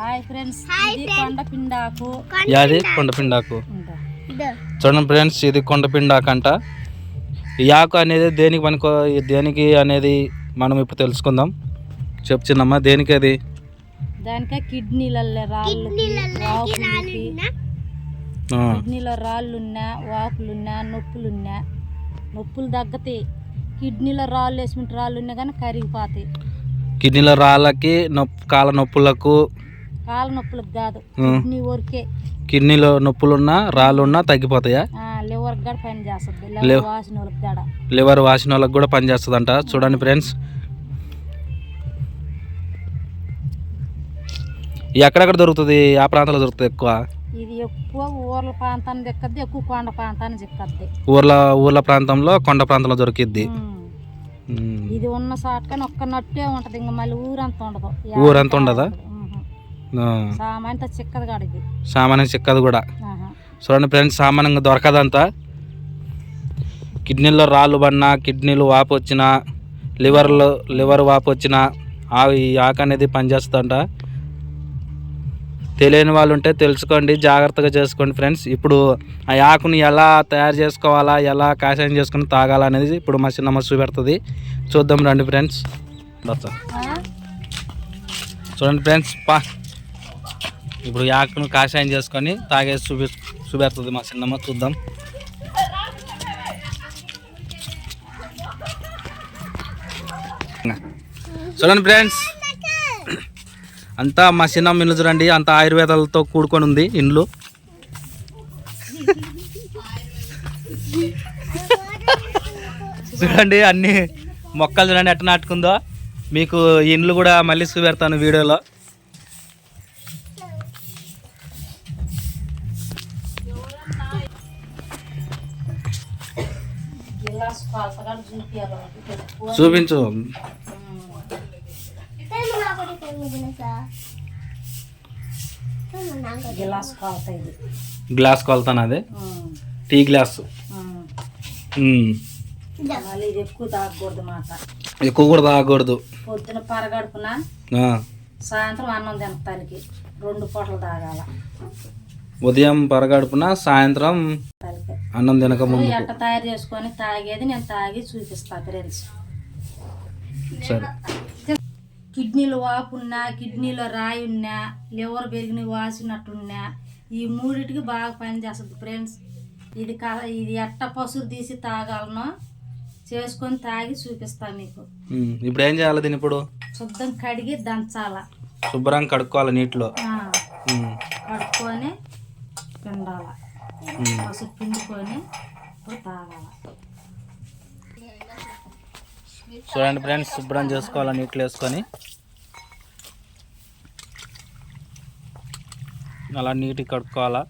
Hi friends ఇది కొండ పిండాకు యాది కొండపిండాకు. చూడండి ఫ్రెండ్స్ ఇది కొండపిండాకు అంట ఈ ఆకు అనేది దేనికి పనికో దేనికి అనేది మనం ఇప్పుడు తెలుసుకుందాం. చెప్పు చిన్నమ్మ దేనికి అది? దానికే కిడ్నీలలో రాళ్ళకి కిడ్నీలో రాళ్ళున్నా వాపులున్నా నొప్పులున్నా. నొప్పులు తగ్గతాయి కిడ్నీలో రాళ్ళు వేసుకుంటే రాళ్ళు ఉన్నా కానీ కరిగిపోతాయి. కిడ్నీల రాళ్ళకి నొప్పి కాళ్ళ నొప్పులకు కాళ్ళ నొప్పులకు కాదు. కిడ్నీ వరకే కిడ్నీలో నొప్పులున్నా రాళ్ళున్నా తగ్గిపోతాయా? లివర్ కూడా పని చేస్తుంది. లేవ్. లివర్ వాసిన వాళ్ళకి కూడా కూడా పనిచేస్తుందంట చూడండి ఫ్రెండ్స్. ఎక్కడెక్కడ దొరుకుతుంది? ఆ ప్రాంతంలో దొరుకుతుంది ఎక్కువ? ఇది ఎక్కువ ఊర్ల ప్రాంతాన్ని దిక్కద్ది ఎక్కువ కొండ ప్రాంతాన్ని చిక్కద్ది ఊర్ల ఊర్ల ప్రాంతంలో కొండ ప్రాంతంలో దొరికిద్ది. ఇది ఉన్న సాటకని ఒక్క నట్టే ఉంటది. ఇంకా మళ్ళీ ఊరంతా ఉండదు. ఊరంతా ఉండదా? ఉహు. ఆ, సామాన్యత చిక్కది కాడికి సామాన్యం చిక్కదు కూడా. చూడండి ఫ్రెండ్స్ సామాన్యంగా దొరకదంతా. కిడ్నీలో రాళ్ళు పడినా కిడ్నీలు వాపు వచ్చినా లివర్లో లివర్ వాపు వచ్చినా ఈ ఆకు అనేది పనిచేస్తుందంట. తెలియని వాళ్ళు ఉంటే తెలుసుకోండి జాగ్రత్తగా చేసుకోండి ఫ్రెండ్స్. ఇప్పుడు ఆ ఆకుని ఎలా తయారు చేసుకోవాలా ఎలా కాషాయం చేసుకుని తాగాలా అనేది ఇప్పుడు మా చిన్నమ్మ చూపెడుతుంది. చూద్దాం రండి ఫ్రెండ్స్? చూడండి ఫ్రెండ్స్ పా. ఇప్పుడు యాక్ను కాషాయం చేసుకొని తాగేసి చూపి చూపెడుతుంది మా చిన్నమ్మ చూద్దాం. చూడండి ఫ్రెండ్స్. అంతా మా చిన్నమ్మ ఇల్లు చూడండి అంతా ఆయుర్వేదాలతో కూడుకొని ఉంది ఇండ్లు. చూడండి అన్ని మొక్కలు చూడండి ఎట్ట నాటుకుందో. మీకు ఇండ్లు కూడా మళ్ళీ చూపెడతాను వీడియోలో. చూపించు. గిలాస్ కొలతాను అదే. Tea glass. ఎక్కువ తాగకూడదు మాట. ఎక్కువ కూడా తాగకూడదు. పొద్దున పరగడుపున. సాయంత్రం అన్నం తినటానికి రెండు పూటలు తాగాల. ఉదయం పరగడుపున సాయంత్రం అన్నం తినక ముందు ఎట్ట తయారు చేసుకొని తాగేది నేను తాగి చూపిస్తా ఫ్రెండ్స్ సరే. కిడ్నీలో వాపు ఉన్నా కిడ్నీలో రాయి ఉన్నా లివర్ పెరిగిన వాసినట్టున్నా ఈ మూడిటికి బాగా పనిచేస్తుంది ఫ్రెండ్స్ ఇది కా ఇది ఎట్ట పసురు తీసి తాగాలనో చేసుకొని తాగి చూపిస్తా మీకు. ఇప్పుడు ఏం చేయాలి దీని ఇప్పుడు? శుద్ధం కడిగి దంచాల. శుభ్రంగా కడుక్కోవాలి నీటిలో. కడుక్కొని పిండాల. పసుపు పిండుకొని ఇప్పుడు తాగాల. చూడండి ఫ్రెండ్స్ శుభ్రం చేసుకోవాలి నీటిలో వేసుకొని. అలా నీట్గా కడుక్కోవాలా.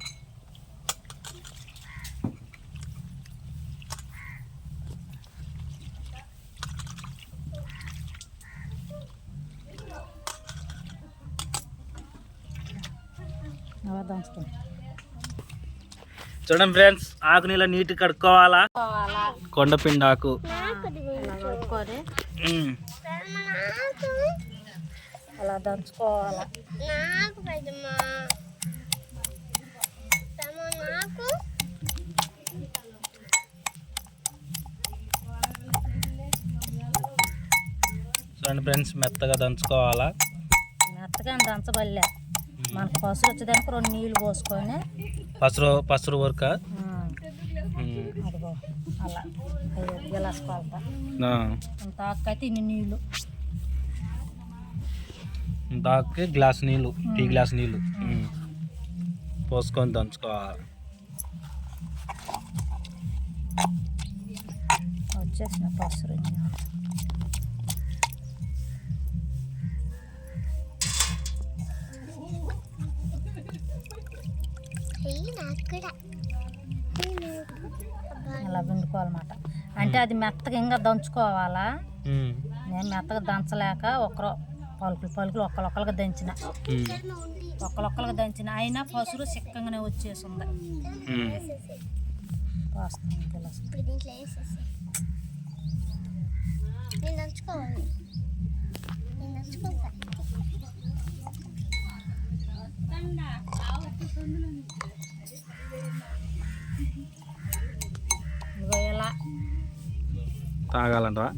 అలా దంచుతాం చూడండి ఫ్రెండ్స్ ఆకు నీళ్ళ నీట్గా కడుక్కోవాలా? అలా కొండపిండి ఆకు. అలా దంచుకోవాలా. చూడండి ఫ్రెండ్స్ మెత్తగా దంచుకోవాలా? మెత్తగా దంచబల్లే మనకు పసులు వచ్చేదానికి రెండు నీళ్ళు పోసుకొని పసరు పసరు వరక అలా గిలాస్ ఇన్ని నీళ్ళు. దాకి గ్లాస్ నీళ్ళు టీ గ్లాస్ నీళ్ళు. పోసుకొని దంచుకోవాలి. వచ్చేసిన పసురు అలా పిండుకోవాలన్నమాట అంటే అది మెత్తగా ఇంకా దంచుకోవాలా. నేను మెత్తగా దంచలేక ఒకరు పలుకులు పలుకులు ఒక్కలొక్కలుగా దంచిన. ఒక్కలొక్కలుగా దంచిన. అయినా పసురు చిక్కంగానే వచ్చేసింది. ఉమ్. తాగాలంటవా?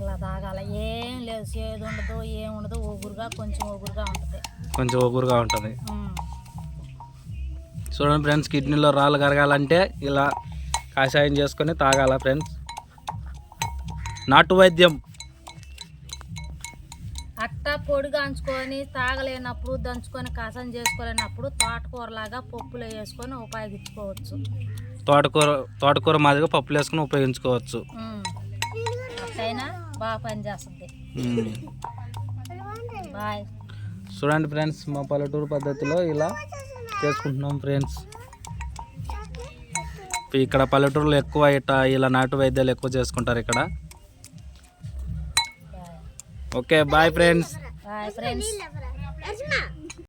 ఇలా తాగాల. ఏం లేదు చేదు ఉండదు ఏం ఉండదు ఒగురుగా కొంచెం ఒగురుగా ఉంటుంది. కొంచెం ఒగురుగా ఉంటుంది. చూడండి ఫ్రెండ్స్ కిడ్నీలో రాళ్ళు కరగాలంటే ఇలా కాషాయం చేసుకొని తాగాల ఫ్రెండ్స్. నాటు వైద్యం. అట్ట పొడిగా అంచుకొని తాగలేనప్పుడు దంచుకొని కసం చేసుకోలేనప్పుడు తోటకూరలాగా పప్పులో వేసుకొని ఉపయోగించుకోవచ్చు. తోటకూర తోటకూర మాదిరిగా పప్పులు వేసుకొని ఉపయోగించుకోవచ్చు. బాగా పనిచేస్తుంది. బాయ్. చూడండి ఫ్రెండ్స్ మా పల్లెటూరు పద్ధతిలో ఇలా చేసుకుంటున్నాం ఫ్రెండ్స్. ఇక్కడ పల్లెటూరులో ఎక్కువ ఇట ఇలా నాటు వైద్యాలు ఎక్కువ చేసుకుంటారు ఇక్కడ. Okay bye friends. Bye friends.